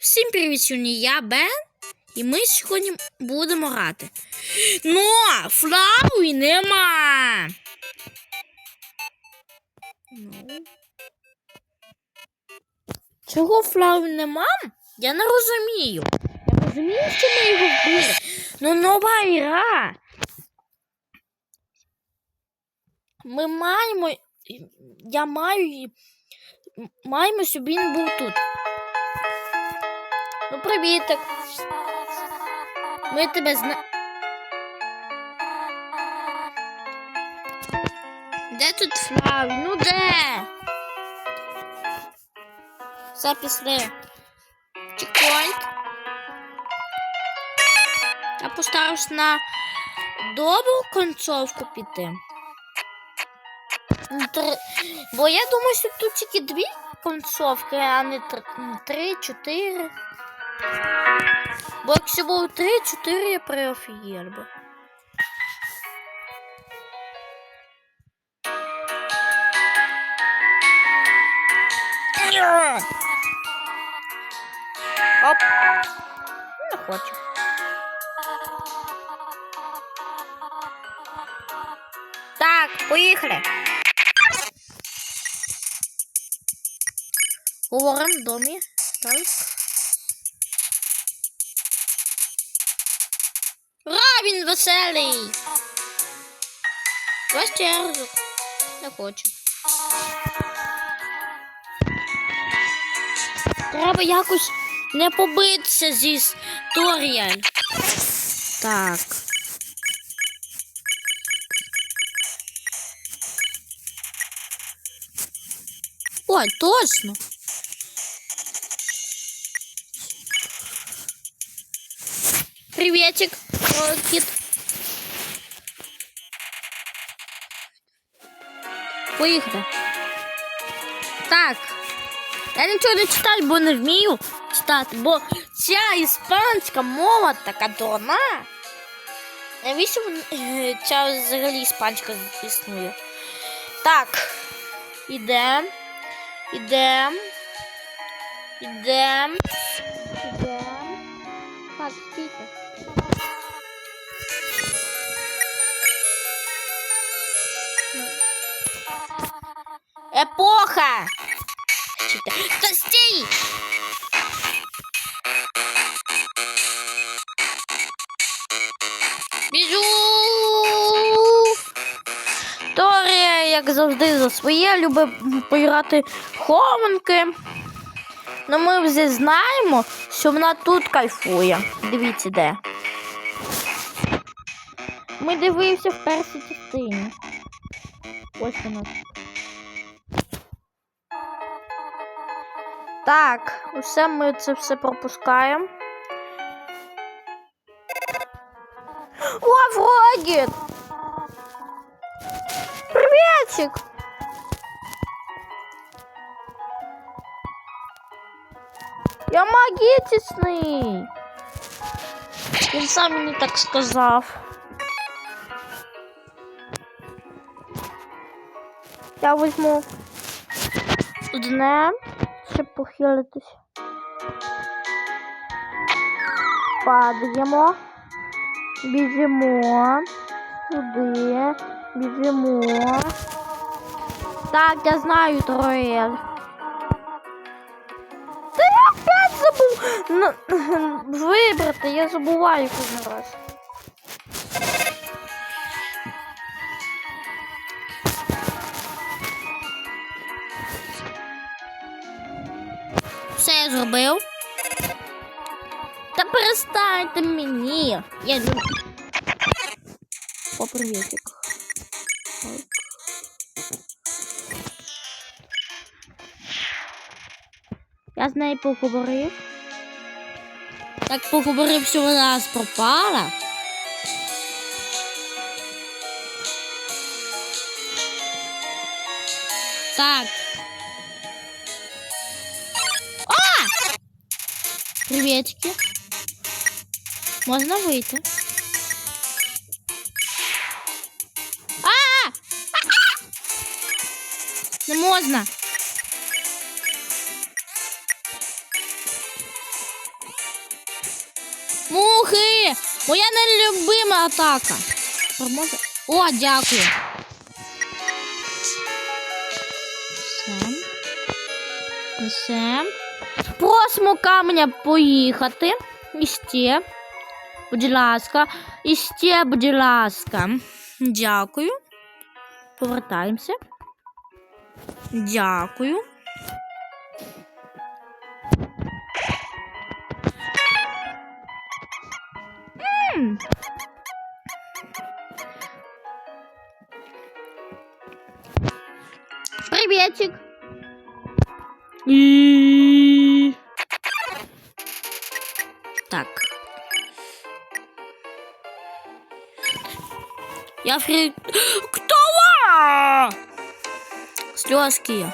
Всім привіт, сьогодні я Бен, і ми сьогодні будемо грати. Ну, Флауі нема. Ну. Чого Флауі нема? Я не розумію. Я розумію, що ми його вбили. Ну, нова гра. Ми маємо. Я маю. Маємо, щоб він був тут. Ну, привітик. Ми тебе зна. Де тут Флаві? Ну де? Все після. Чекпоінт. Я постарався на добру концовку піти. Ну. Бо я думаю, що тут тільки дві концовки, а не три, три чотири. Бо якщо було три, чотири, я проофігел би. Оп. Не хочу. Так, поїхали. Говоримо в домі. Так. Веселий. Ось ще. Не хочу. Треба якось не побитися зі Торіаль. Так. Ой, точно. Приветик, Рокет. Поїхали. Так. Я нічого не читаю, бо не вмію читати, бо ця іспанська мова така дурна. Навіщо е, ця взагалі іспанська існує? Так. Ідем. Ідем. Ідем. Епоха! Та стій! Біжу! Торія, як завжди, за своє, любить поіграти хованки. Ну ми вже знаємо, що вона тут кайфує. Дивіться де. Ми дивилися в першій частині. Ось вона. Так, усе ми це все пропускаємо. О, Фрогіт! Приветик! Я магічний! Він сам мені так сказав. Я візьму одне, щоб похилитись. Падаємо. Біжимо. Сюди. Біжимо. Так, я знаю Троєл. Та я опять забув на- вибрати, я забуваю кожен раз. Я зробив. Та перестаньте мені. Я не... О, приветик. Я з нею поговорив. Так поговорив, що вона аж пропала. Так. Приветики. Можна вийти. А! А-а! Не можна. Мухи! Моя нелюбима атака. О, дякую. Сем. Сем. Просимо каменя поїхати. І ще. Будь ласка. І ще, будь ласка. Дякую. Повертаємося. Дякую. М. Приветик. И... Я. Кто. Слезки,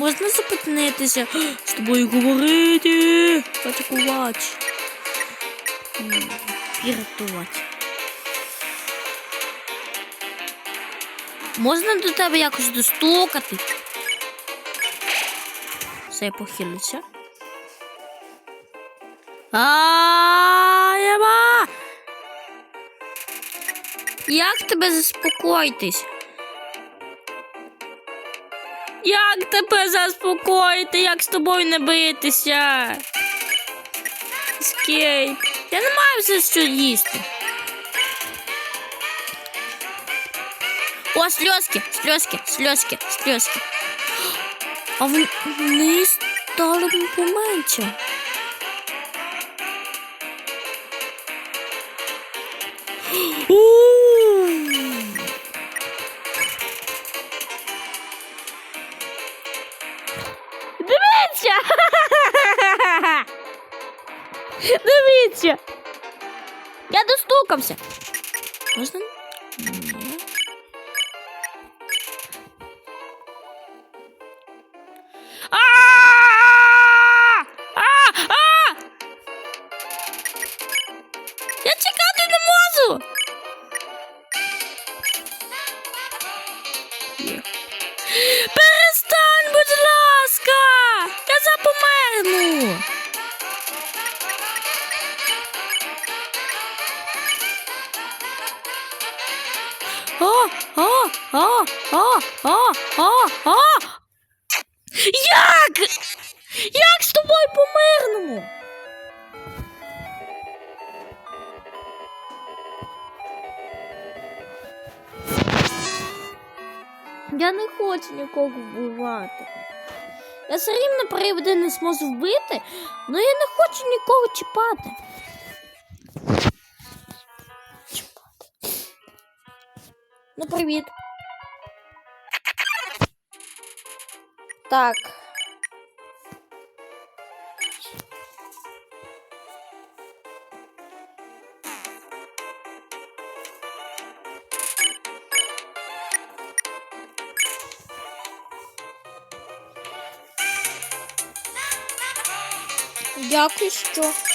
Можна зупинитися з тобою говорити, атакувати і рятувати. Можна до тебе якось достукати? Все, я похилився. А-я-ма! Як тебе заспокоїтись? Як тебе заспокоїти? Як з тобою не битися? Скейп. Я не маю все що їсти. О, сльозки, сльозки, сльозки, сльозки. А вон- вони стали поменше. У. Дивіться! Я достукався. Можна? Як? Як з тобою по-мирному? Я не хочу нікого вбивати. Я все рівно приводи не зможу вбити, але я не хочу нікого чіпати. Привіт. Так. Дякую, що.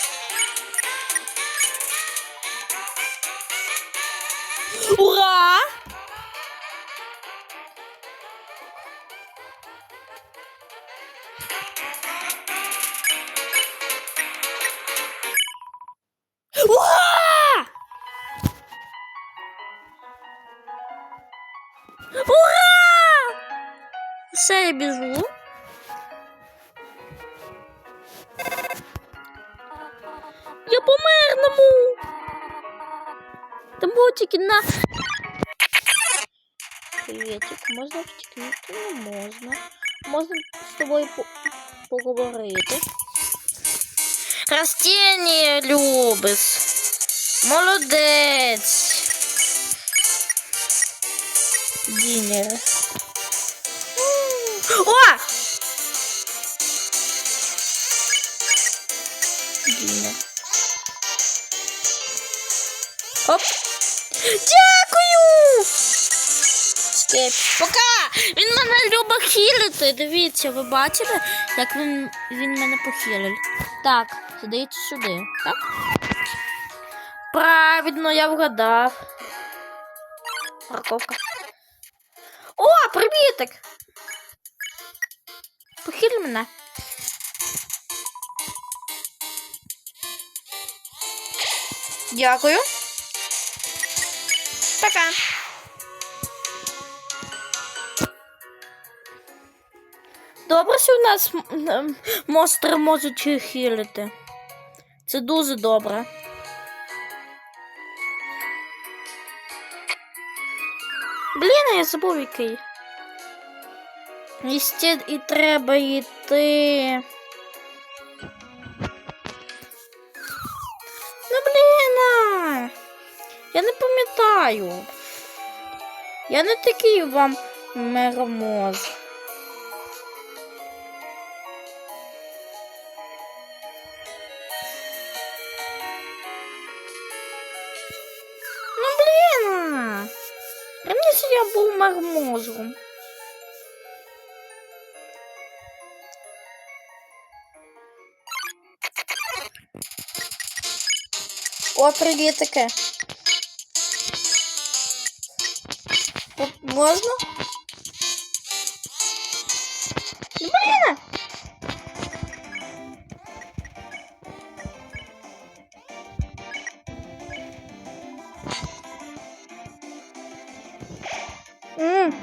на. Приветик, можна втікнути? Не можна. Можна з тобою по- поговорити. Растіння любиш. Молодець. Дінер. О! Дінер. Оп. Дякую! Окей, пока! Він мене любить хілити. Дивіться, ви бачите, як він, він мене похилив. Так, сидить сюди, так? Правильно, я вгадав. Парковка. О, привітик! Похиль мене. Дякую. Пока. Добре, що в нас монстри можуть хілити. Це дуже добре. Блін, я забув який. І і треба йти. Я не пам'ятаю. Я не такий вам меромоз. Ну блін. Раніше я був мармозом. О, привітики. Тут можна? Ну, Блін! М.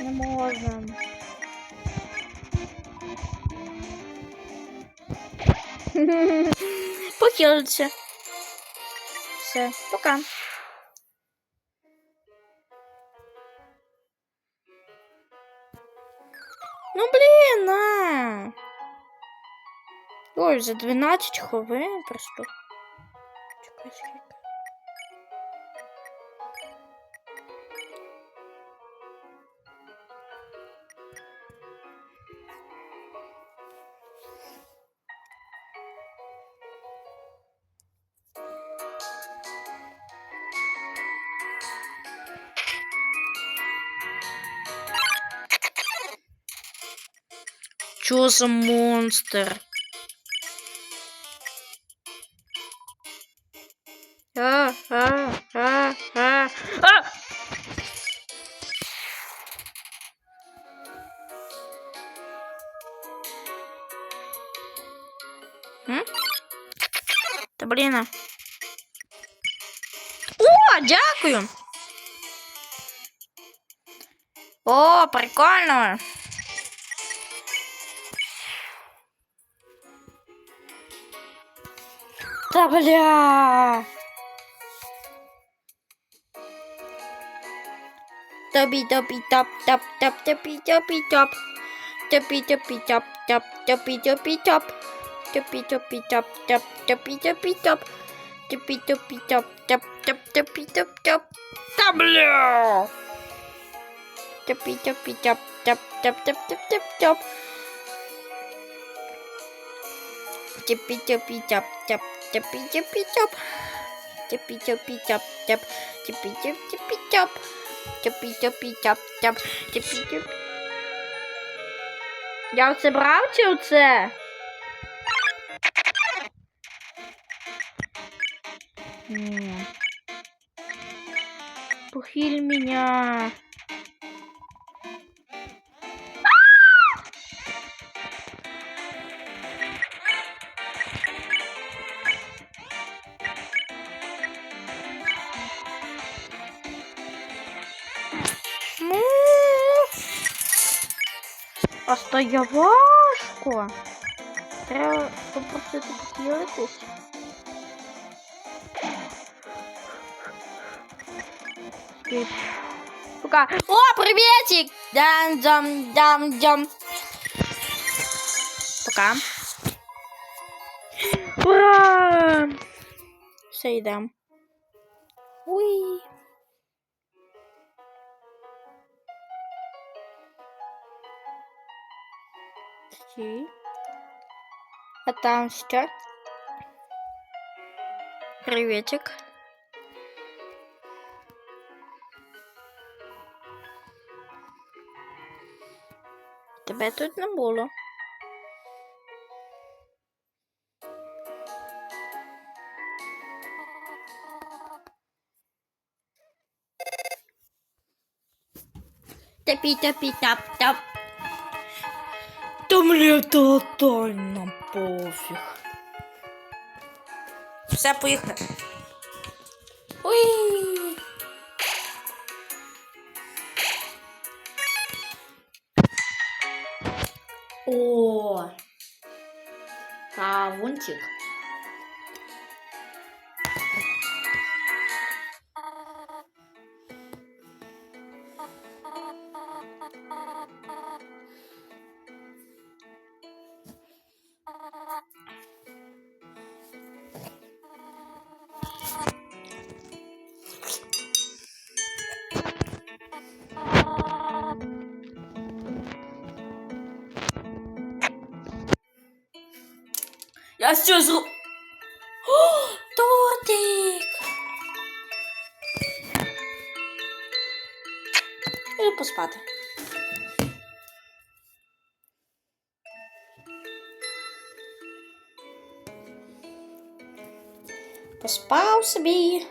Не можна. Похилиться. Все, пока. Ну блін, а. Ой, за 12 хвилин просто. Чекай, скільки. Чё за монстр? А, а, а, а, а! М? Та блін. О, дякую. О, прикольно. Та бля. Тобі тобі топ топ топ тобі тобі топ. Тобі тобі топ топ тобі тобі топ. Тобі тобі топ топ тобі тобі топ. Тобі тобі топ топ топ тобі топ топ. Та бля. Тобі тобі топ топ топ топ топ топ топ. Tippy tippy tap tap tippy tap tap tippy tip. Я оце брав чи оце? Похиль меня. А стає важко. Треба попросити. Скіп. Пока. О, приветик! Дам, дам, дам, дам. Пока. Ура! Все, йдем. Уй. Стій. А там що? Приветик. Тебе тут не було. Тапі, мені тотально пофіг. Все, поїхали. Уй. Я що зру... О, тортик! І поспати. Поспав собі.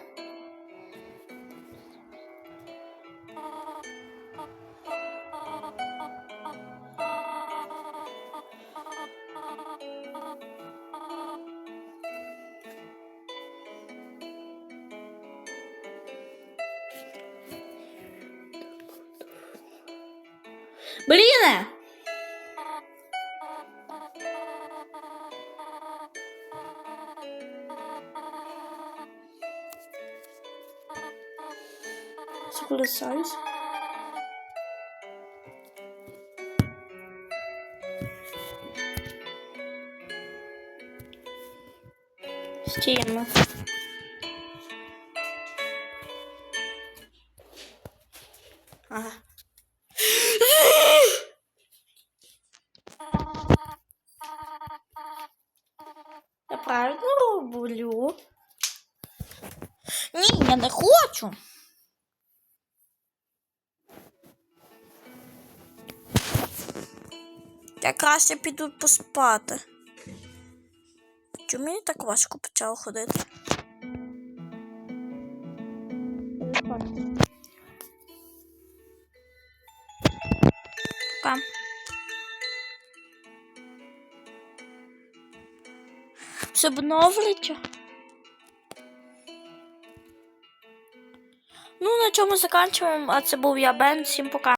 Согласаюсь. Стіємо. Ага. Я правильно роблю. Ні, я не хочу. Я краще піду поспати. Чому мені так важко почало ходити? Пока. Все обновлюється. Ну, на чому закінчуємо, а це був я Бен. Всім пока.